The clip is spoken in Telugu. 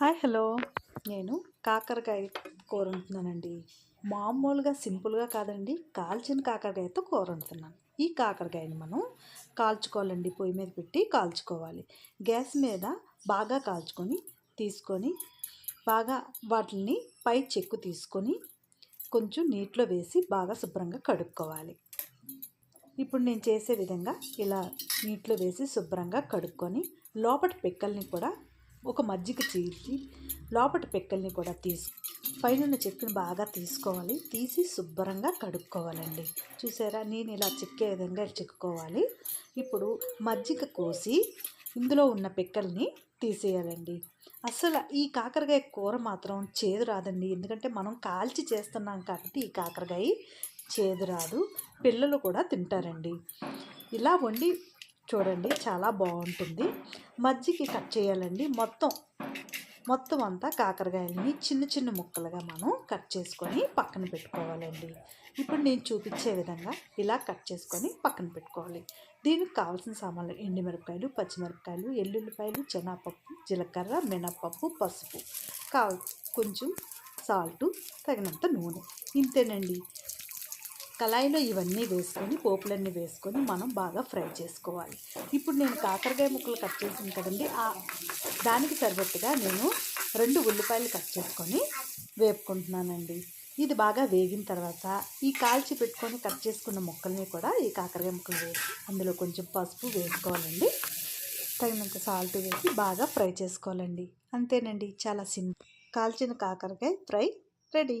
Hi hello. నేను కాకరకాయ కూర వండుతున్నానండి మామూలుగా సింపుల్గా కాదండి కాల్చిన కాకరకాయతో కూర వండుతున్నాను ఈ కాకరకాయని మనం కాల్చుకోవాలండి పొయ్యి మీద పెట్టి కాల్చుకోవాలి. గ్యాస్ మీద బాగా కాల్చుకొని తీసుకొని బాగా వాటిని పై చెక్కు తీసుకొని కొంచెం నీటిలో వేసి బాగా శుభ్రంగా కడుక్కోవాలి. ఇప్పుడు నేను చేసే విధంగా ఇలా నీటిలో వేసి శుభ్రంగా కడుక్కొని లోపటి పెక్కల్ని కూడా ఒక మజ్జిగ చీల్చి లోపటి పెక్కల్ని కూడా తీసి పైన చెక్కుని బాగా తీసుకోవాలి. తీసి శుభ్రంగా కడుక్కోవాలండి. చూసారా? నేను ఇలా చెక్కే విధంగా చెక్కుకోవాలి. ఇప్పుడు మజ్జిగ కోసి ఇందులో ఉన్న పిక్కల్ని తీసేయాలండి. అసలు ఈ కాకరకాయ కూర మాత్రం చేదు రాదండి. ఎందుకంటే మనం కాల్చి చేస్తున్నాం కాబట్టి ఈ కాకరకాయ చేదు రాదు. పిల్లలు కూడా తింటారండి. ఇలా వండి చూడండి చాలా బాగుంటుంది. మజ్జికి కట్ చేయాలండి. మొత్తం మొత్తం అంతా కాకరకాయలని చిన్న చిన్న ముక్కలుగా మనం కట్ చేసుకొని పక్కన పెట్టుకోవాలండి. ఇప్పుడు నేను చూపించే విధంగా ఇలా కట్ చేసుకొని పక్కన పెట్టుకోవాలి. దీనికి కావాల్సిన సామాన్లు ఎండుమిరపకాయలు పచ్చిమిరపకాయలు ఎల్లుల్లిపాయలు చెనాపప్పు జీలకర్ర మినపప్పు పసుపు. కావ కొంచెం సాల్టు తగినంత నూనె. ఇంతేనండి. కళాయిలో ఇవన్నీ వేసుకొని పోపులన్నీ వేసుకొని మనం బాగా ఫ్రై చేసుకోవాలి. ఇప్పుడు నేను కాకరకాయ ముక్కలు కట్ చేసాను కదండి. ఆ దానికి సరిపట్టుగా నేను రెండు ఉల్లిపాయలు కట్ చేసుకొని వేపుకుంటున్నానండి. ఇది బాగా వేగిన తర్వాత ఈ కాల్చి పెట్టుకొని కట్ చేసుకున్న ముక్కల్ని కూడా ఈ కాకరకాయ ముక్కలు వేసి అందులో కొంచెం పసుపు వేసుకోవాలండి. తగినంత సాల్ట్ వేసి బాగా ఫ్రై చేసుకోవాలండి. అంతేనండి చాలా సింపుల్. కాల్చిన కాకరకాయ ఫ్రై రెడీ.